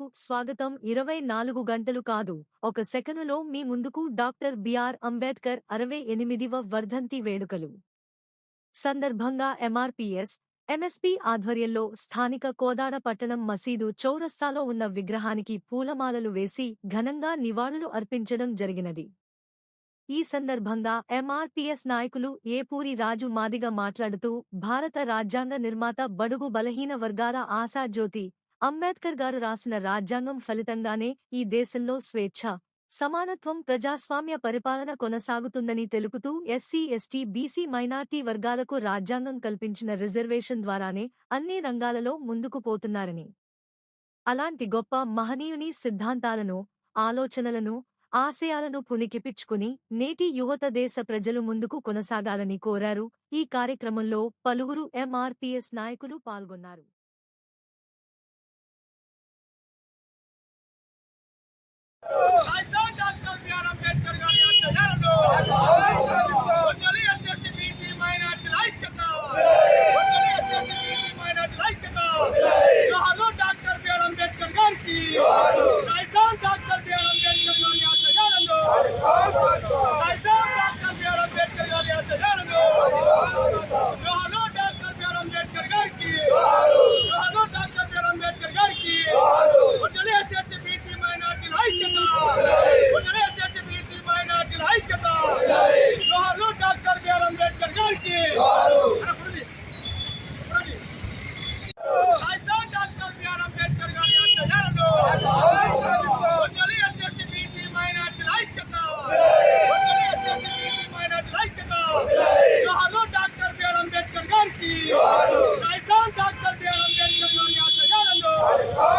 స్వాగతం. ఇరవై నాలుగు గంటలు కాదు. ఒక సెకనులో మీ ముందుకు డాక్టర్ బిఆర్ అంబేద్కర్ అరవై ఎనిమిదివ వర్ధంతి వేడుకలు. సందర్భంగా ఎంఆర్పీఎస్ ఎంఎస్పీ ఆధ్వర్యంలో స్థానిక కోదాడ పట్టణం మసీదు చౌరస్తాలో ఉన్న విగ్రహానికి పూలమాలలు వేసి ఘనంగా నివాళులు అర్పించడం జరిగినది. ఈ సందర్భంగా ఎంఆర్పీఎస్ నాయకులు ఏపూరి రాజు మాదిగ మాట్లాడుతూ భారత రాజ్యాంగ నిర్మాత బడుగు బలహీన వర్గాల ఆశాజ్యోతి అంబేద్కర్ గారు రాసిన రాజ్యాంగం ఫలితంగానే ఈ దేశంలో స్వేచ్ఛ సమానత్వం ప్రజాస్వామ్య పరిపాలన కొనసాగుతుందని తెలుపుతూ ఎస్సీ ఎస్టీ బీసీ మైనార్టీ వర్గాలకు రాజ్యాంగం కల్పించిన రిజర్వేషన్ ద్వారానే అన్ని రంగాలలో ముందుకు పోతున్నారని. అలాంటి గొప్ప మహనీయుని సిద్ధాంతాలను ఆలోచనలను ఆశయాలను పుణికిపిచ్చుకుని నేటి యువత దేశ ప్రజలు ముందుకు కొనసాగాలని కోరారు. ఈ కార్యక్రమంలో పలువురు ఎంఆర్పీఎస్ నాయకులు పాల్గొన్నారు. డాక్టర్ బిఆర్ అంబేద్కర్ గారి.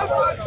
Come on, come on.